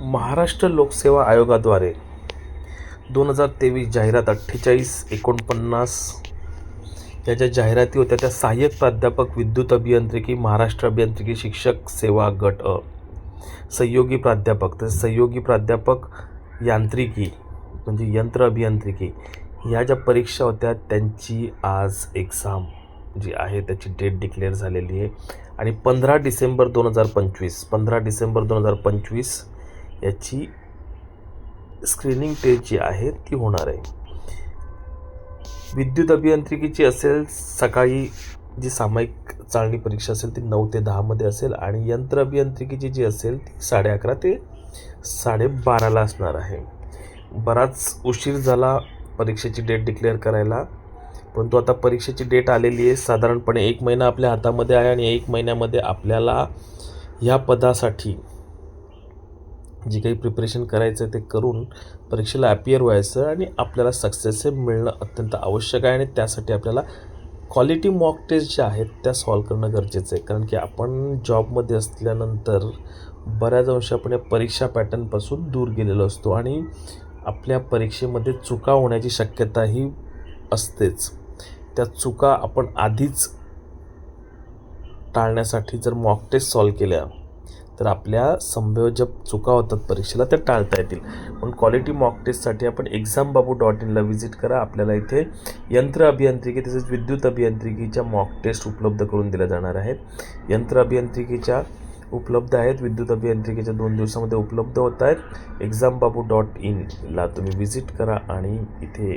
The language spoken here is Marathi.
महाराष्ट्र लोकसेवा आयोगाद्वारे दोन हजार तेवीस जाहिरात अठ्ठेचाळीस एकोणपन्नास या ज्या जाहिराती होत्या. त्या सहाय्यक प्राध्यापक विद्युत अभियांत्रिकी महाराष्ट्र अभियांत्रिकी शिक्षक सेवा गट अ. सहयोगी प्राध्यापक. तसेच सहयोगी प्राध्यापक यांत्रिकी म्हणजे यंत्र अभियांत्रिकी ह्या ज्या परीक्षा होत्या त्यांची आज एक्झाम जी आहे त्याची डेट डिक्लेअर झालेली आहे. आणि पंधरा डिसेंबर दोन हजार पंचवीस पंधरा डिसेंबर दोन हजार पंचवीस याची स्क्रीनिंग टेस्ट जी आहे ती होणार आहे. विद्युत अभियांत्रिकीची असेल सकाळी जी सामायिक चालणी परीक्षा असेल ती नऊ ते दहामध्ये असेल आणि यंत्र अभियांत्रिकीची जी असेल ती साडे अकरा ते साडेबाराला असणार आहे. बराच उशीर झाला परीक्षेची डेट डिक्लेअर करायला परंतु आता परीक्षेची डेट आलेली आहे. साधारणपणे एक महिना आपल्या हातामध्ये आहे आणि एक महिन्यामध्ये आपल्याला ह्या पदासाठी जे काही प्रिपरेशन करायचं आहे ते करून परीक्षेला ॲपियर व्हायचं आणि आपल्याला सक्सेस हे मिळणं अत्यंत आवश्यक आहे आणि त्यासाठी आपल्याला क्वालिटी मॉक टेस्ट ज्या आहेत त्या सॉल्व करणं गरजेचं आहे. कारण की आपण जॉबमध्ये असल्यानंतर बऱ्याच अंशी आपण या परीक्षा पॅटर्नपासून दूर गेलेलो असतो आणि आपल्या परीक्षेमध्ये चुका होण्याची शक्यताही असतेच. त्या चुका आपण आधीच टाळण्यासाठी जर मॉक टेस्ट सॉल्व केल्या तर आपल्या संभव ज्या चुका होतात परीक्षेला त्या टाळता येतील. पण क्वालिटी मॉक टेस्टसाठी आपण एक्झाम बाबू डॉट इनला व्हिजिट करा. आपल्याला इथे यंत्र अभियांत्रिकी तसेच विद्युत अभियांत्रिकीच्या मॉक टेस्ट उपलब्ध करून दिल्या जाणार आहेत. यंत्र अभियांत्रिकीच्या उपलब्ध आहेत. विद्युत अभियांत्रिकीच्या दोन दिवसामध्ये उपलब्ध होत आहेत. एक्झाम बाबू डॉट इनला तुम्ही व्हिजिट करा आणि इथे